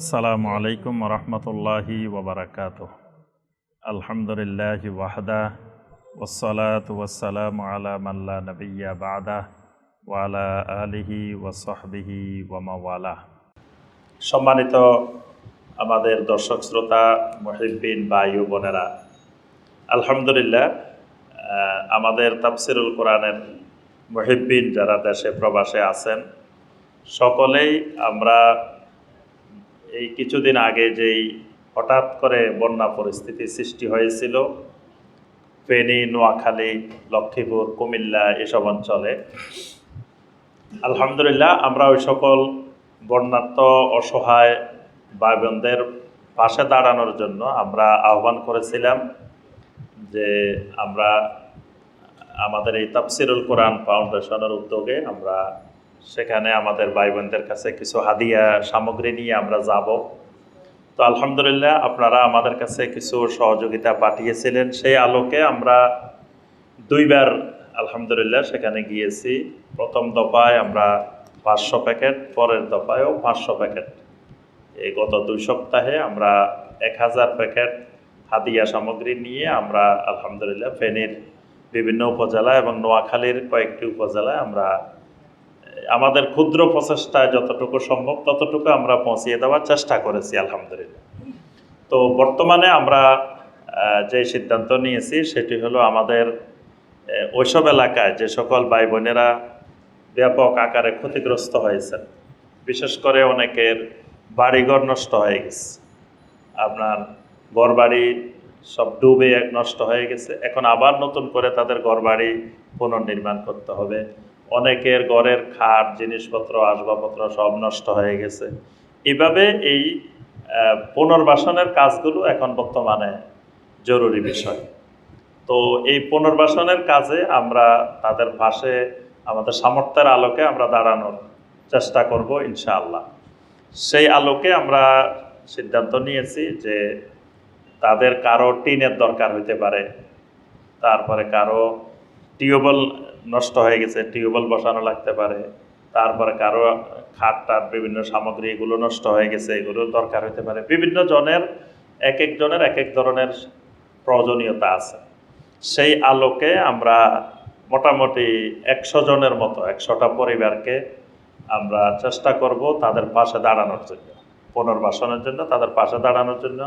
আসসালামু আলাইকুম রহমতুল্লাহি ওবরাকাত আলহামদুলিল্লাহ ওয়াহদা ওসলাত ওয়াসালাম আলা মাল্লা নবিয়া বাদা ওয়ালা আলিহি ওয়াসহবিহি ওয়ামাওয়ালা সম্মানিত আমাদের দর্শক শ্রোতা মহিবিন বায়ু বোনেরা, আলহামদুলিল্লাহ আমাদের তাফসিরুল কোরআনের মহিবিন যারা দেশে প্রবাসে আছেন, সকলেই আমরা এই কিছুদিন আগে যেই হঠাৎ করে বন্যা পরিস্থিতি সৃষ্টি হয়েছিল, ফেনী, নোয়াখালী, লক্ষ্মীপুর, কুমিল্লা এসব অঞ্চলে, আলহামদুলিল্লাহ আমরা ওই সকল বন্যার্ত, অসহায় ভাই বোনদের পাশে দাঁড়ানোর জন্য আমরা আহ্বান করেছিলাম যে আমরা আমাদের এই তাফসিরুল কোরআন ফাউন্ডেশনের উদ্যোগে আমরা সেখানে আমাদের ভাই বোনদের কাছে কিছু হাদিয়া সামগ্রী নিয়ে আমরা যাব। তো আলহামদুলিল্লাহ আপনারা আমাদের কাছে কিছু সহযোগিতা পাঠিয়েছিলেন। সেই আলোকে আমরা দুইবার আলহামদুলিল্লাহ সেখানে গিয়েছি। প্রথম দফায় আমরা পাঁচশো প্যাকেট, পরের দফায়ও পাঁচশো প্যাকেট। এই গত দুই সপ্তাহে আমরা এক হাজার প্যাকেট হাদিয়া সামগ্রী নিয়ে আমরা আলহামদুলিল্লাহ ফেনীর বিভিন্ন উপজেলা এবং নোয়াখালীর কয়েকটি উপজেলায় আমরা আমাদের ক্ষুদ্র প্রচেষ্টায় যতটুকু সম্ভব, ততটুকু আমরা পৌঁছিয়ে দেওয়ার চেষ্টা করেছি, আলহামদুলিল্লাহ। তো বর্তমানে আমরা যে সিদ্ধান্ত নিয়েছি, সেটি হলো আমাদের ওইসব এলাকায় যে সকল ভাই বোনেরা ব্যাপক আকারে ক্ষতিগ্রস্ত হয়েছেন, বিশেষ করে অনেকের বাড়িঘর নষ্ট হয়ে গেছে, আপনার ঘরবাড়ি সব ডুবে নষ্ট হয়ে গেছে, এখন আবার নতুন করে তাদের ঘরবাড়ি পুনর্নির্মাণ করতে হবে। অনেকের ঘরের খাট, জিনিসপত্র, আসবাবপত্র সব নষ্ট হয়ে গেছে। এভাবে এই পুনর্বাসনের কাজগুলো এখন বর্তমানে জরুরি বিষয়। তো এই পুনর্বাসনের কাজে আমরা তাদের পাশে, আমাদের সামর্থ্যের আলোকে আমরা দাঁড়ানোর চেষ্টা করব ইনশাআল্লাহ। সেই আলোকে আমরা সিদ্ধান্ত নিয়েছি যে তাদের কারও টিনের দরকার হইতে পারে, তারপরে কারও টিউবওয়েল নষ্ট হয়ে গেছে, টিউবওয়েল বসানো লাগতে পারে, তারপরে কারও খাট টাট, বিভিন্ন সামগ্রী এগুলো নষ্ট হয়ে গেছে, এগুলো দরকার হতে পারে। বিভিন্ন জনের, এক এক জনের এক এক ধরনের প্রয়োজনীয়তা আছে। সেই আলোকে আমরা মোটামুটি একশো জনের মতো, একশোটা পরিবারকে আমরা চেষ্টা করব তাদের পাশে দাঁড়ানোর জন্য, পুনর্বাসনের জন্য তাদের পাশে দাঁড়ানোর জন্য।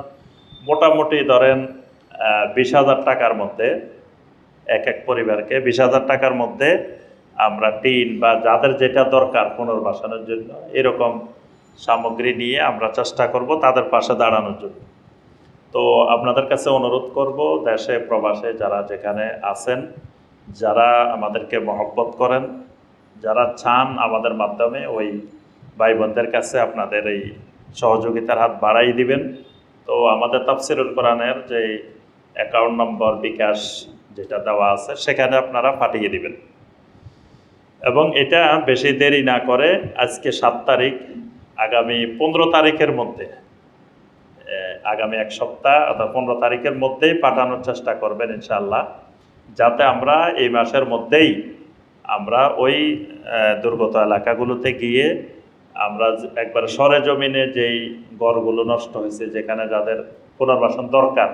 মোটামুটি ধরেন বিশ হাজার টাকার মধ্যে এক এক পরিবারকে বিশ হাজার টাকার মধ্যে আমরা টিন বা যাদের যেটা দরকার পুনর্বাসনের জন্য এরকম সামগ্রী নিয়ে আমরা চেষ্টা করব তাদের পাশে দাঁড়ানোর জন্য। তো আপনাদের কাছে অনুরোধ করব দেশে, প্রবাসে যারা যেখানে আছেন, যারা আমাদেরকে মহব্বত করেন, যারা চান আমাদের মাধ্যমে ওই ভাই বোনদের কাছে আপনাদের এই সহযোগিতার হাত বাড়াই দিবেন। তো আমাদের তাফসিরুল কোরআনের যে অ্যাকাউন্ট নম্বর বিকাশ যেটা দেওয়া আছে, সেখানে আপনারা পাঠিয়ে দিবেন। এবং এটা বেশি দেরি না করে আজকে সাত তারিখ, আগামী পনেরো তারিখের মধ্যে আগামী এক সপ্তাহ অর্থাৎ পনেরো তারিখের মধ্যেই পাঠানোর চেষ্টা করবেন ইনশাল্লাহ যাতে আমরা এই মাসের মধ্যেই আমরা ওই দুর্গত এলাকাগুলোতে গিয়ে আমরা একবার সরে জমিনে যেই গড়গুলো নষ্ট হয়েছে, যেখানে যাদের পুনর্বাসন দরকার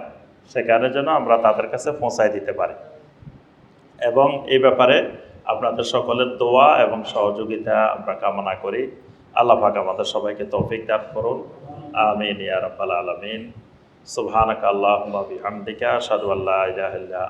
সেখানে যেন আমরা তাদের কাছে পৌঁছায় দিতে পারি। এবং এই ব্যাপারে আপনাদের সকলের দোয়া এবং সহযোগিতা আমরা কামনা করি। আল্লাহ পাক আমাদের সবাইকে তৌফিক দান করুন। আমিন ইয়া রাব্বাল আলামিন। সুবহানাকা আল্লাহুম্মা বিহামদিকা, আশহাদু আল্লা ইলাহা ইল্লা